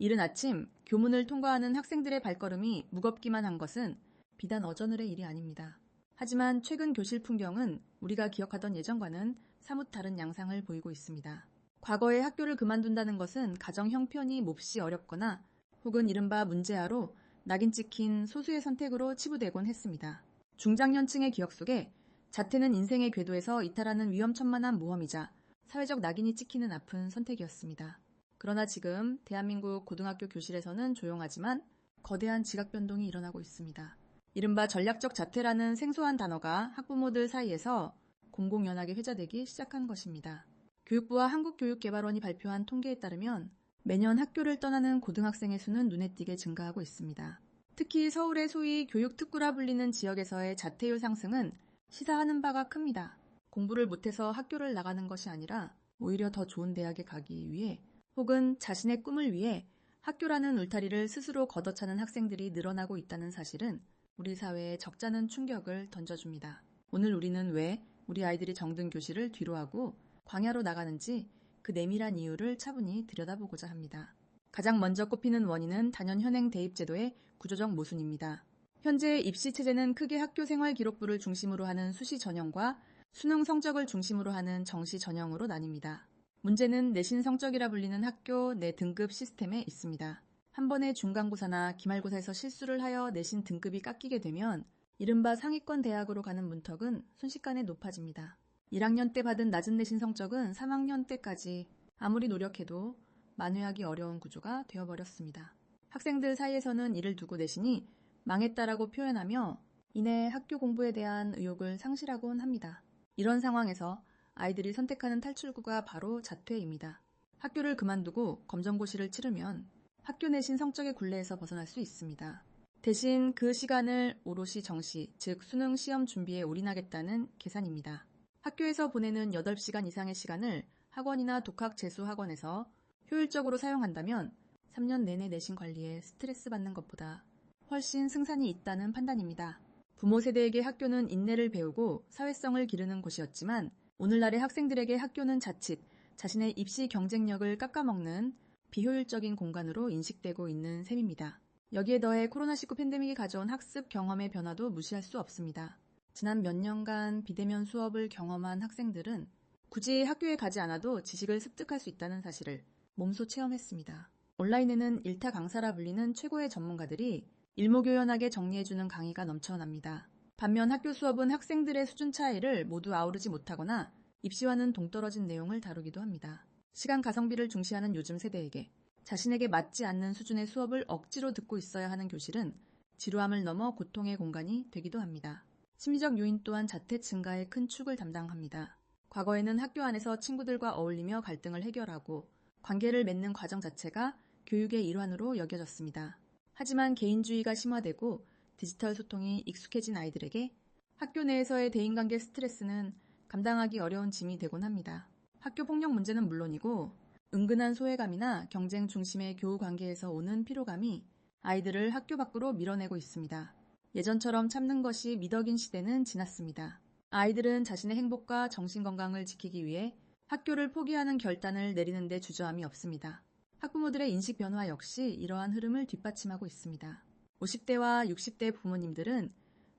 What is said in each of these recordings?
이른 아침 교문을 통과하는 학생들의 발걸음이 무겁기만 한 것은 비단 어저늘의 일이 아닙니다. 하지만 최근 교실 풍경은 우리가 기억하던 예전과는 사뭇 다른 양상을 보이고 있습니다. 과거에 학교를 그만둔다는 것은 가정 형편이 몹시 어렵거나 혹은 이른바 문제아로 낙인 찍힌 소수의 선택으로 치부되곤 했습니다. 중장년층의 기억 속에 자퇴는 인생의 궤도에서 이탈하는 위험천만한 모험이자 사회적 낙인이 찍히는 아픈 선택이었습니다. 그러나 지금 대한민국 고등학교 교실에서는 조용하지만 거대한 지각 변동이 일어나고 있습니다. 이른바 전략적 자퇴라는 생소한 단어가 학부모들 사이에서 공공연하게 회자되기 시작한 것입니다. 교육부와 한국교육개발원이 발표한 통계에 따르면 매년 학교를 떠나는 고등학생의 수는 눈에 띄게 증가하고 있습니다. 특히 서울의 소위 교육특구라 불리는 지역에서의 자퇴율 상승은 시사하는 바가 큽니다. 공부를 못해서 학교를 나가는 것이 아니라 오히려 더 좋은 대학에 가기 위해 혹은 자신의 꿈을 위해 학교라는 울타리를 스스로 걷어차는 학생들이 늘어나고 있다는 사실은 우리 사회에 적잖은 충격을 던져줍니다. 오늘 우리는 왜 우리 아이들이 정든 교실을 뒤로하고 광야로 나가는지 그 내밀한 이유를 차분히 들여다보고자 합니다. 가장 먼저 꼽히는 원인은 단연 현행 대입제도의 구조적 모순입니다. 현재 입시 체제는 크게 학교 생활 기록부를 중심으로 하는 수시 전형과 수능 성적을 중심으로 하는 정시 전형으로 나뉩니다. 문제는 내신 성적이라 불리는 학교 내 등급 시스템에 있습니다. 한 번의 중간고사나 기말고사에서 실수를 하여 내신 등급이 깎이게 되면 이른바 상위권 대학으로 가는 문턱은 순식간에 높아집니다. 1학년 때 받은 낮은 내신 성적은 3학년 때까지 아무리 노력해도 만회하기 어려운 구조가 되어버렸습니다. 학생들 사이에서는 이를 두고 내신이 망했다라고 표현하며 이내 학교 공부에 대한 의욕을 상실하곤 합니다. 이런 상황에서 아이들이 선택하는 탈출구가 바로 자퇴입니다. 학교를 그만두고 검정고시를 치르면 학교 내신 성적의 굴레에서 벗어날 수 있습니다. 대신 그 시간을 오롯이 정시, 즉 수능 시험 준비에 올인하겠다는 계산입니다. 학교에서 보내는 8시간 이상의 시간을 학원이나 독학 재수 학원에서 효율적으로 사용한다면 3년 내내 내신 관리에 스트레스 받는 것보다 훨씬 승산이 있다는 판단입니다. 부모 세대에게 학교는 인내를 배우고 사회성을 기르는 곳이었지만 오늘날의 학생들에게 학교는 자칫 자신의 입시 경쟁력을 깎아먹는 비효율적인 공간으로 인식되고 있는 셈입니다. 여기에 더해 코로나19 팬데믹이 가져온 학습 경험의 변화도 무시할 수 없습니다. 지난 몇 년간 비대면 수업을 경험한 학생들은 굳이 학교에 가지 않아도 지식을 습득할 수 있다는 사실을 몸소 체험했습니다. 온라인에는 일타 강사라 불리는 최고의 전문가들이 일목요연하게 정리해주는 강의가 넘쳐납니다. 반면 학교 수업은 학생들의 수준 차이를 모두 아우르지 못하거나 입시와는 동떨어진 내용을 다루기도 합니다. 시간 가성비를 중시하는 요즘 세대에게 자신에게 맞지 않는 수준의 수업을 억지로 듣고 있어야 하는 교실은 지루함을 넘어 고통의 공간이 되기도 합니다. 심리적 요인 또한 자퇴 증가의 큰 축을 담당합니다. 과거에는 학교 안에서 친구들과 어울리며 갈등을 해결하고 관계를 맺는 과정 자체가 교육의 일환으로 여겨졌습니다. 하지만 개인주의가 심화되고 디지털 소통이 익숙해진 아이들에게 학교 내에서의 대인관계 스트레스는 감당하기 어려운 짐이 되곤 합니다. 학교 폭력 문제는 물론이고 은근한 소외감이나 경쟁 중심의 교우 관계에서 오는 피로감이 아이들을 학교 밖으로 밀어내고 있습니다. 예전처럼 참는 것이 미덕인 시대는 지났습니다. 아이들은 자신의 행복과 정신 건강을 지키기 위해 학교를 포기하는 결단을 내리는데 주저함이 없습니다. 학부모들의 인식 변화 역시 이러한 흐름을 뒷받침하고 있습니다. 50대와 60대 부모님들은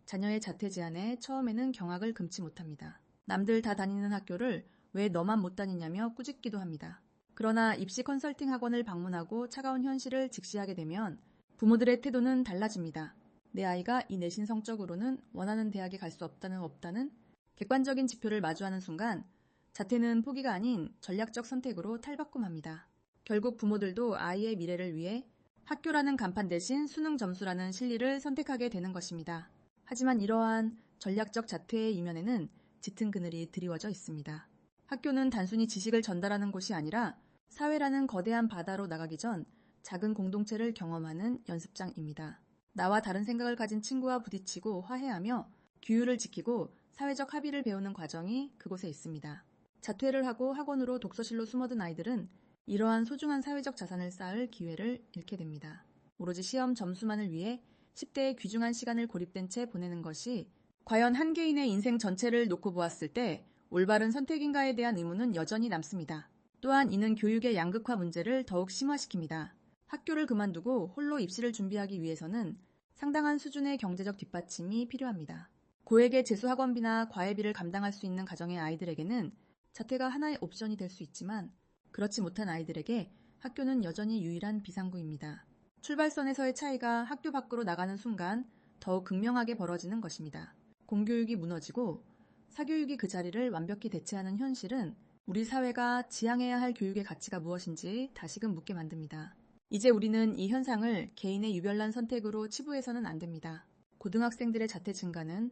자녀의 자퇴 제안에 처음에는 경악을 금치 못합니다. 남들 다 다니는 학교를 왜 너만 못 다니냐며 꾸짖기도 합니다. 그러나 입시 컨설팅 학원을 방문하고 차가운 현실을 직시하게 되면 부모들의 태도는 달라집니다. 내 아이가 이 내신 성적으로는 원하는 대학에 갈 수 없다는 없다는 객관적인 지표를 마주하는 순간 자퇴는 포기가 아닌 전략적 선택으로 탈바꿈합니다. 결국 부모들도 아이의 미래를 위해 학교라는 간판 대신 수능 점수라는 실리를 선택하게 되는 것입니다. 하지만 이러한 전략적 자퇴의 이면에는 짙은 그늘이 드리워져 있습니다. 학교는 단순히 지식을 전달하는 곳이 아니라 사회라는 거대한 바다로 나가기 전 작은 공동체를 경험하는 연습장입니다. 나와 다른 생각을 가진 친구와 부딪히고 화해하며 규율을 지키고 사회적 합의를 배우는 과정이 그곳에 있습니다. 자퇴를 하고 학원으로 독서실로 숨어든 아이들은 이러한 소중한 사회적 자산을 쌓을 기회를 잃게 됩니다. 오로지 시험 점수만을 위해 10대의 귀중한 시간을 고립된 채 보내는 것이 과연 한 개인의 인생 전체를 놓고 보았을 때 올바른 선택인가에 대한 의문은 여전히 남습니다. 또한 이는 교육의 양극화 문제를 더욱 심화시킵니다. 학교를 그만두고 홀로 입시를 준비하기 위해서는 상당한 수준의 경제적 뒷받침이 필요합니다. 고액의 재수 학원비나 과외비를 감당할 수 있는 가정의 아이들에게는 자퇴가 하나의 옵션이 될 수 있지만 그렇지 못한 아이들에게 학교는 여전히 유일한 비상구입니다. 출발선에서의 차이가 학교 밖으로 나가는 순간 더욱 극명하게 벌어지는 것입니다. 공교육이 무너지고 사교육이 그 자리를 완벽히 대체하는 현실은 우리 사회가 지향해야 할 교육의 가치가 무엇인지 다시금 묻게 만듭니다. 이제 우리는 이 현상을 개인의 유별난 선택으로 치부해서는 안 됩니다. 고등학생들의 자퇴 증가는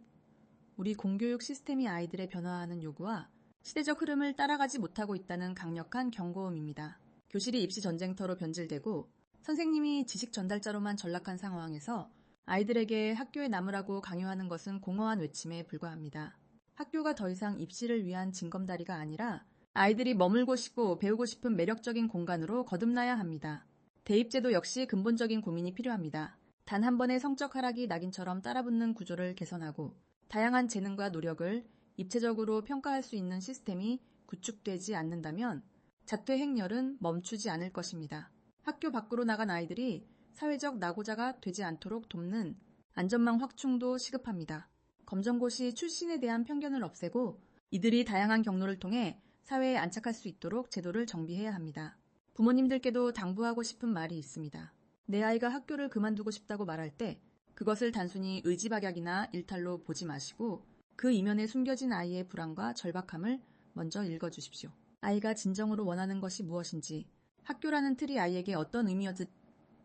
우리 공교육 시스템이 아이들의 변화하는 요구와 시대적 흐름을 따라가지 못하고 있다는 강력한 경고음입니다. 교실이 입시 전쟁터로 변질되고 선생님이 지식 전달자로만 전락한 상황에서 아이들에게 학교에 남으라고 강요하는 것은 공허한 외침에 불과합니다. 학교가 더 이상 입시를 위한 징검다리가 아니라 아이들이 머물고 싶고 배우고 싶은 매력적인 공간으로 거듭나야 합니다. 대입제도 역시 근본적인 고민이 필요합니다. 단 한 번의 성적 하락이 낙인처럼 따라붙는 구조를 개선하고 다양한 재능과 노력을 입체적으로 평가할 수 있는 시스템이 구축되지 않는다면 자퇴 행렬은 멈추지 않을 것입니다. 학교 밖으로 나간 아이들이 사회적 낙오자가 되지 않도록 돕는 안전망 확충도 시급합니다. 검정고시 출신에 대한 편견을 없애고 이들이 다양한 경로를 통해 사회에 안착할 수 있도록 제도를 정비해야 합니다. 부모님들께도 당부하고 싶은 말이 있습니다. 내 아이가 학교를 그만두고 싶다고 말할 때 그것을 단순히 의지박약이나 일탈로 보지 마시고 그 이면에 숨겨진 아이의 불안과 절박함을 먼저 읽어주십시오. 아이가 진정으로 원하는 것이 무엇인지, 학교라는 틀이 아이에게 어떤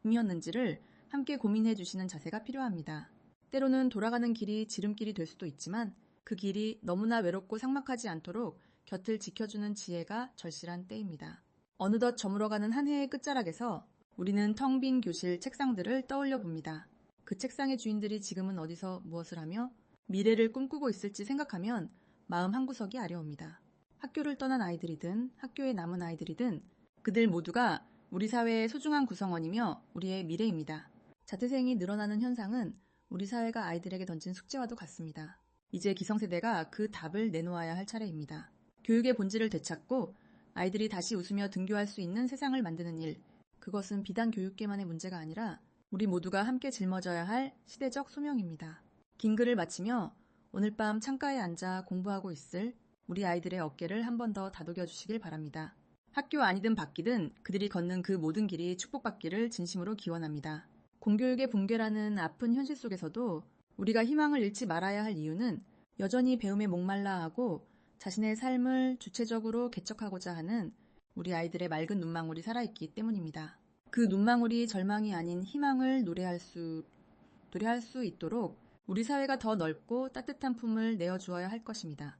의미였는지를 함께 고민해 주시는 자세가 필요합니다. 때로는 돌아가는 길이 지름길이 될 수도 있지만 그 길이 너무나 외롭고 삭막하지 않도록 곁을 지켜주는 지혜가 절실한 때입니다. 어느덧 저물어가는 한 해의 끝자락에서 우리는 텅 빈 교실 책상들을 떠올려 봅니다. 그 책상의 주인들이 지금은 어디서 무엇을 하며 미래를 꿈꾸고 있을지 생각하면 마음 한구석이 아려옵니다. 학교를 떠난 아이들이든 학교에 남은 아이들이든 그들 모두가 우리 사회의 소중한 구성원이며 우리의 미래입니다. 자퇴생이 늘어나는 현상은 우리 사회가 아이들에게 던진 숙제와도 같습니다. 이제 기성세대가 그 답을 내놓아야 할 차례입니다. 교육의 본질을 되찾고 아이들이 다시 웃으며 등교할 수 있는 세상을 만드는 일. 그것은 비단 교육계만의 문제가 아니라 우리 모두가 함께 짊어져야 할 시대적 소명입니다. 긴 글을 마치며 오늘 밤 창가에 앉아 공부하고 있을 우리 아이들의 어깨를 한 번 더 다독여 주시길 바랍니다. 학교 아니든 밖이든 그들이 걷는 그 모든 길이 축복받기를 진심으로 기원합니다. 공교육의 붕괴라는 아픈 현실 속에서도 우리가 희망을 잃지 말아야 할 이유는 여전히 배움에 목말라 하고 자신의 삶을 주체적으로 개척하고자 하는 우리 아이들의 맑은 눈망울이 살아있기 때문입니다. 그 눈망울이 절망이 아닌 희망을 노래할 수, 노래할 수 있도록 우리 사회가 더 넓고 따뜻한 품을 내어 주어야 할 것입니다.